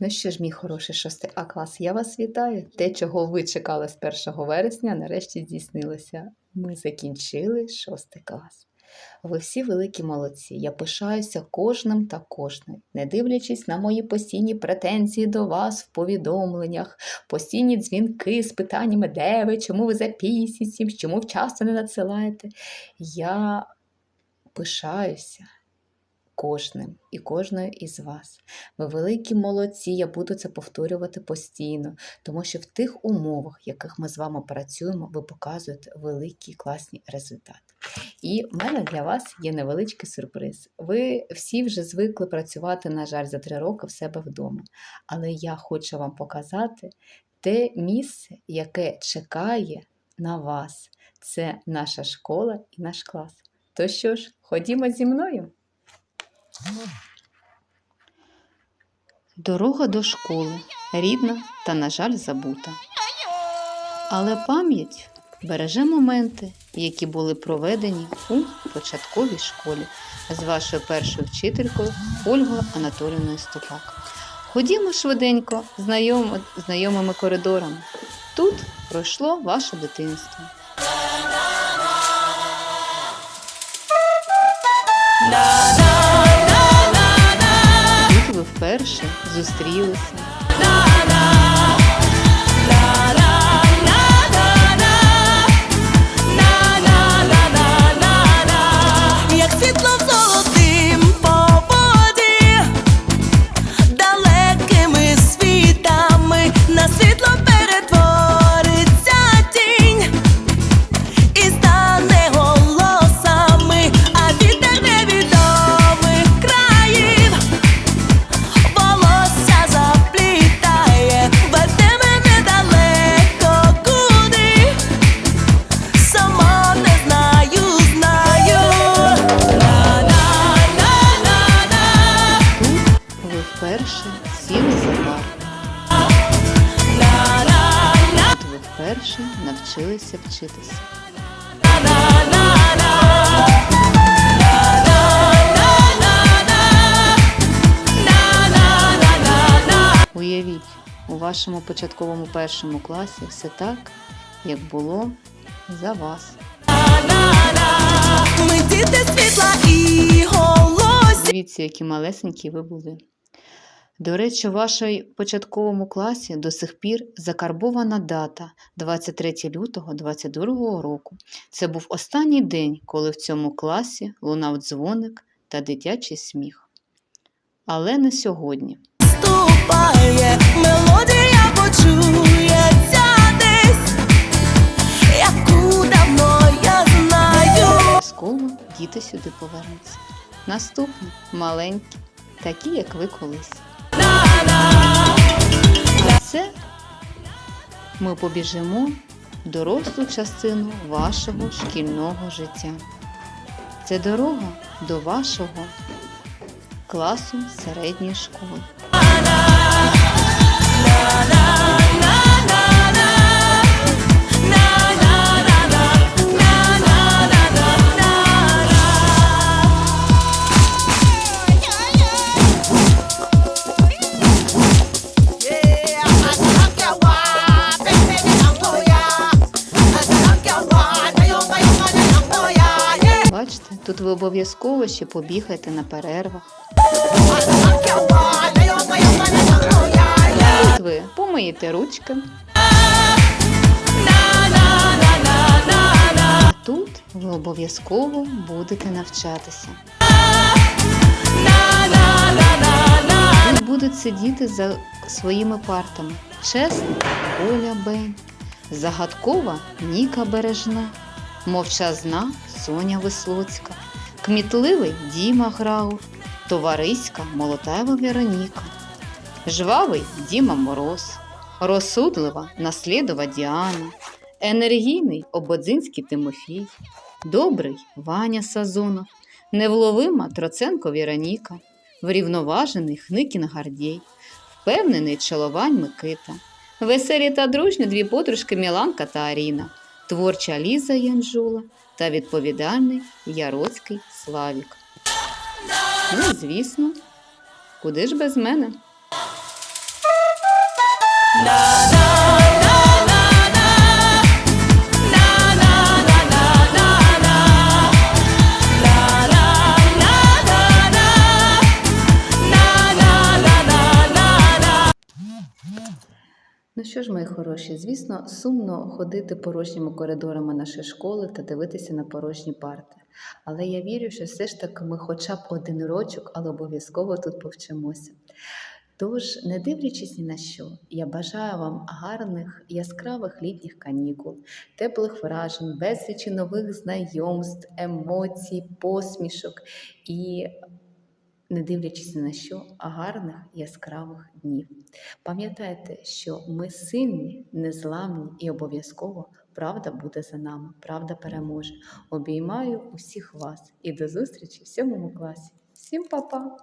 Ну що ж, мій хороший шостий А клас, я вас вітаю. Те, чого ви чекали з 1 вересня, нарешті здійснилося. Ми закінчили шостий клас. Ви всі великі молодці. Я пишаюся кожним та кожною, не дивлячись на мої постійні претензії до вас в повідомленнях, постійні дзвінки з питаннями, де ви, чому ви запісіться, чому вчасно не надсилаєте. Я пишаюся кожним і кожною із вас. Ви великі молодці, я буду це повторювати постійно, тому що в тих умовах, в яких ми з вами працюємо, ви показуєте великі класні результати. І в мене для вас є невеличкий сюрприз. Ви всі вже звикли працювати, на жаль, за три роки в себе вдома. Але я хочу вам показати те місце, яке чекає на вас. Це наша школа і наш клас. То що ж, ходімо зі мною. Дорога до школи рідна та, на жаль, забута. Але пам'ять береже моменти, які були проведені у початковій школі з вашою першою вчителькою Ольгою Анатолівною Стопак. Ходімо швиденько знайомо, знайомими коридорами. Тут пройшло ваше дитинство. Ви вперше зустрілися. Ви навчилися вчитися. Уявіть, у вашому початковому першому класі все так, як було за вас. Ми діти світла і голосі. Дивіться, які малесенькі ви були. До речі, у вашій початковому класі до сих пір закарбована дата 23 лютого 22 року. Це був останній день, коли в цьому класі лунав дзвоник та дитячий сміх. Але не сьогодні. Ступає, мелодія почується десь, яку давно я знаю. Обов'язково діти сюди повернуться. Наступні маленькі, такі, як ви колись. Це ми побіжимо дорослу частину вашого шкільного життя. Це дорога до вашого класу середньої школи. Тут ви обов'язково ще побігайте на перервах. Тут ви помиєте ручки. Тут ви обов'язково будете навчатися. Будуть сидіти за своїми партами. Чесна Оля Бень, загадкова Ніка Бережна, мовчазна Соня Вислоцька, кмітливий Діма Граур, товариська Молотаєва Вероніка, жвавий Діма Мороз, розсудлива наслідова Діана, енергійний Ободзинський Тимофій, добрий Ваня Сазонов, невловима Троценко Віроніка, врівноважений Хникін Гардій, впевнений Чоловань Микита, веселі та дружні дві подружки Міланка та Аріна, творча Ліза Янжула та відповідальний Яроцький Славік. Ну, звісно. Куди ж без мене? Що ж, мої хороші, звісно, сумно ходити порожніми коридорами нашої школи та дивитися на порожні парти. Але я вірю, що все ж таки ми хоча б один рочок, але обов'язково тут повчимося. Тож, не дивлячись ні на що, я бажаю вам гарних яскравих літніх канікул, теплих вражень, безлічі нових знайомств, емоцій, посмішок і, не дивлячись на що, гарних яскравих днів. Пам'ятайте, що ми сильні, незламні і обов'язково правда буде за нами, правда переможе. Обіймаю усіх вас і до зустрічі в сьомому класі. Всім па-па!